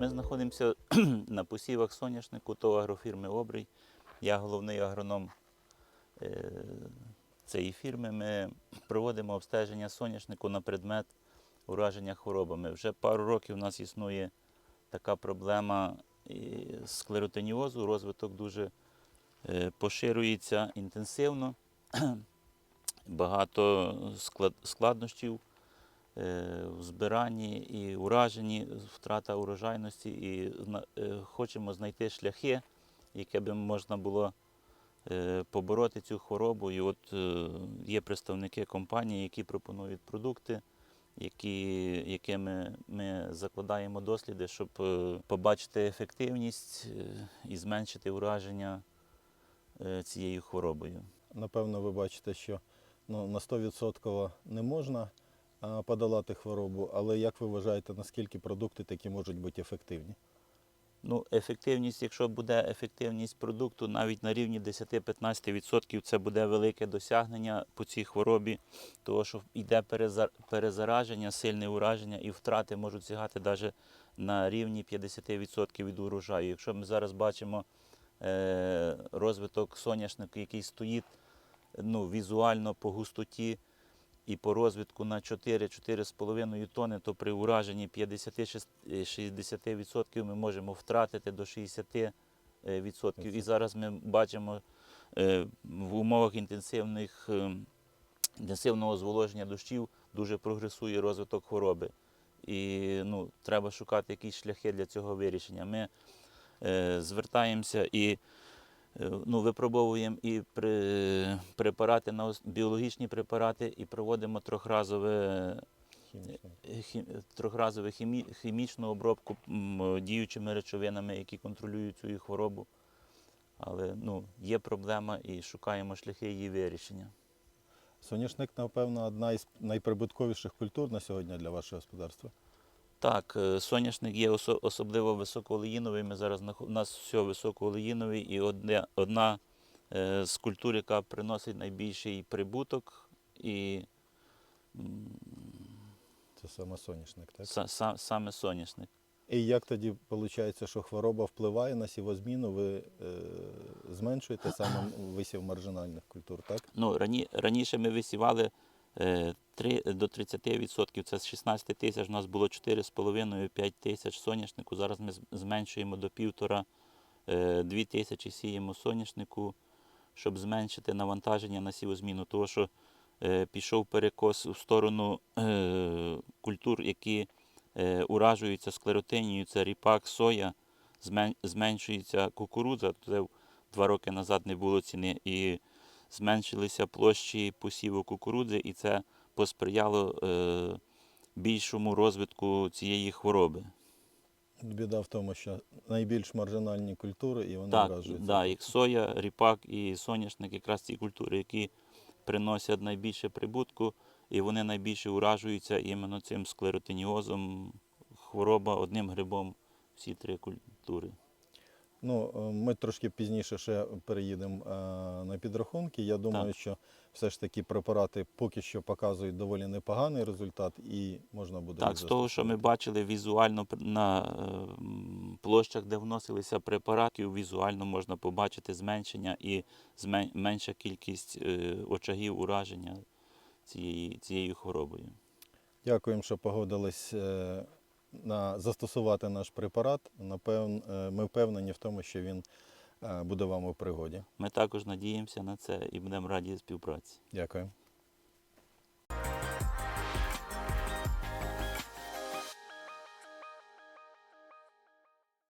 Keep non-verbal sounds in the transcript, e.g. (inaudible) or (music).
Ми знаходимося (clears throat) на посівах соняшнику ТОВ агрофірми Обрій. Я головний агроном е, цієї фірми. Ми проводимо обстеження соняшнику на предмет ураження хворобами. Вже пару років у нас існує така проблема і склеротиніозу. Розвиток дуже е, поширюється інтенсивно. (clears throat) Багато склад- складнощів в збиранні і ураженні, втрата урожайності, і е, хочемо знайти шляхи, яке би можна було е, побороти цю хворобу. І от е, є представники компанії, які пропонують продукти, які, якими ми закладаємо досліди, щоб е, побачити ефективність е, і зменшити ураження е, цією хворобою. Напевно, ви бачите, що ну, на 100% не можна подолати хворобу, але як ви вважаєте, наскільки продукти такі можуть бути ефективні? Ну, ефективність, якщо буде ефективність продукту навіть на рівні 10-15%, це буде велике досягнення по цій хворобі, тому що йде перезараження, сильне ураження і втрати можуть сягати навіть на рівні 50% від урожаю. Якщо ми зараз бачимо е, розвиток соняшника, який стоїть ну, візуально по густоті і по розвитку на 4-4,5 тонни, то при ураженні 50-60% ми можемо втратити до 60%. е. І зараз ми бачимо е, в умовах інтенсивних, е, інтенсивного зволоження дощів дуже прогресує розвиток хвороби. І ну, треба шукати якісь шляхи для цього вирішення. Ми е, звертаємося і ну, випробовуємо і при, препарати на біологічні препарати, і проводимо трьохразове Хімічні? хі- трьохразову хімі, хімічну обробку діючими речовинами, які контролюють цю хворобу. Але ну, є проблема і шукаємо шляхи її вирішення. Соняшник, напевно, одна із найприбутковіших культур на сьогодні для вашого господарства. Так, е, соняшник є особливо високоолеїновий. Ми зараз у нас все високоолеїновий, і одне, одна е, з культур, яка приносить найбільший прибуток, і Це саме соняшник, так? са- са- саме соняшник. І як тоді виходить, що хвороба впливає на сівозміну, ви е, зменшуєте саме висів маржинальних культур, так? Ну, рані, раніше ми висівали е, 3, до 30%. Це з 16 тисяч у нас було 4,5-5 тисяч соняшнику. Зараз ми зменшуємо до півтора, е, 2 тисячі сіємо соняшнику, щоб зменшити навантаження на сівозміну. Тому що е, пішов перекос в сторону е, культур, які уражуються склеротинією, це ріпак, соя, зменшується кукурудза. Це два роки назад не було ціни. І зменшилися площі посіву кукурудзи, і це посприяло е, більшому розвитку цієї хвороби. Біда в тому, що найбільш маржинальні культури і вони Так, вражуються. да, як соя, ріпак і соняшник, якраз ці культури, які приносять найбільше прибутку, і вони найбільше уражуються іменно цим склеротиніозом, хвороба одним грибом всі три культури. Ну, е, ми трошки пізніше ще переїдемо е, на підрахунки. Я думаю, Так. що все ж таки препарати поки що показують доволі непоганий результат і можна буде. Так, з того, що ми бачили візуально на е, площах, де вносилися препарати, візуально можна побачити зменшення і менша кількість очагів ураження цієї, цією хворобою. Дякуємо, що погодились на застосувати наш препарат. Напевн, е, ми впевнені в тому, що він е, буде вам у пригоді. Ми також надіємося на це і будемо раді співпраці. Дякую.